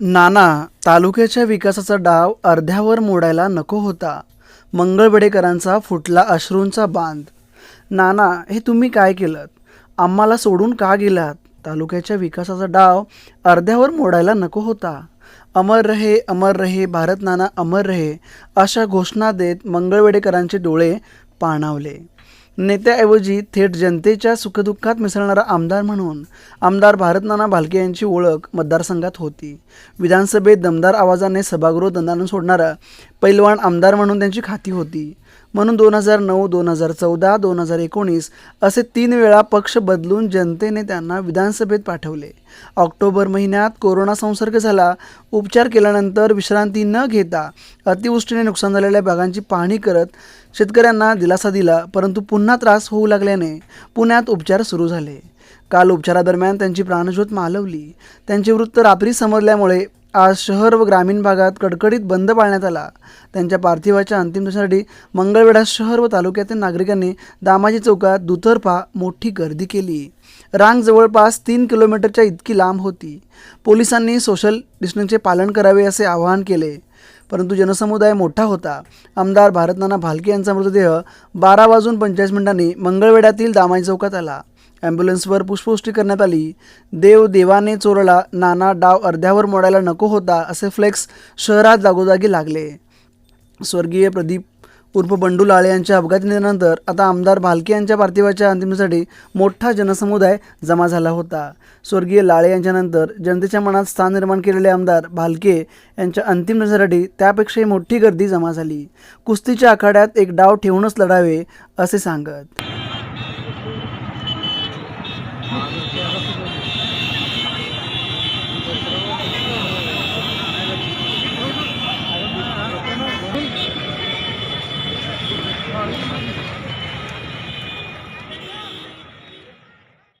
नाना तालुक्याच्या विकासाचा डाव अर्ध्यावर मोडायला नको होता. मंगळवेडेकरांचा फुटला अश्रूंचा बांध. नाना हे तुम्ही काय केलं आम्हाला सोडून का गेलात? तालुक्याच्या विकासाचा डाव अर्ध्यावर मोडायला नको होता. अमर रहे अमर रहे भारत नाना अमर रहे अशा घोषणा देत मंगळवेडेकरांचे डोळे पाणावले. नेत्याऐवजी थेट जनतेच्या सुखदुःखात मिसळणारा आमदार म्हणून आमदार भारतनाना भालके यांची ओळख मतदारसंघात होती. विधानसभेत दमदार आवाजाने सभागृह दंदानं सोडणारा पैलवान आमदार म्हणून त्यांची खाती होती. म्हणून दोन हजार नऊ दोन हजार चौदा दोन हजार एकोणीस असे तीन वेळा पक्ष बदलून जनतेने त्यांना विधानसभेत पाठवले. ऑक्टोबर महिन्यात कोरोना संसर्ग झाला. उपचार केल्यानंतर विश्रांती न घेता अतिवृष्टीने नुकसान झालेल्या भागांची पाहणी करत शेतकऱ्यांना दिलासा दिला परंतु पुन्हा त्रास होऊ लागल्याने पुण्यात उपचार सुरू झाले. काल उपचारादरम्यान त्यांची प्राणज्योत मालवली. त्यांचे वृत्त रात्री समजल्यामुळे आज शहर व ग्रामीण भागात कडकडीत बंद पाळण्यात आला. त्यांच्या पार्थिवाच्या अंतिम दर्शनासाठी मंगळवेढा शहर व तालुक्यातील नागरिकांनी दामाजी चौकात दुतर्फा मोठी गर्दी केली. रांग जवळपास तीन किलोमीटरच्या इतकी लांब होती. पोलिसांनी सोशल डिस्टन्सचे पालन करावे असे आवाहन केले. परंतु जनसमुदाय मोठा होता. आमदार भारतनाना भालके यांचा मृतदेह बारा वाजून पंचेचाळीस मिनिटांनी मंगळवेढ्यातील दामाई चौकात आला. ॲम्ब्युलन्सवर पुष्पवृष्टी करण्यात आली. देव देवाने चोरला नाना डाव अर्ध्यावर मोडायला नको होता असे फ्लेक्स शहरात जागोजागी लागले. स्वर्गीय प्रदीप उर्फ बंडू लाळे यांच्या अपघाती निधनानंतर आता आमदार भालके यांच्या पार्थिवाच्या अंतिमेसाठी मोठा जनसमुदाय जमा झाला होता. स्वर्गीय लाळे यांच्यानंतर जनतेच्या मनात स्थान निर्माण केलेले आमदार भालके यांच्या अंतिम दर्शनासाठी त्यापेक्षाही मोठी गर्दी जमा झाली. कुस्तीच्या आखाड्यात एक डाव ठेवूनच लढावे असे सांगत.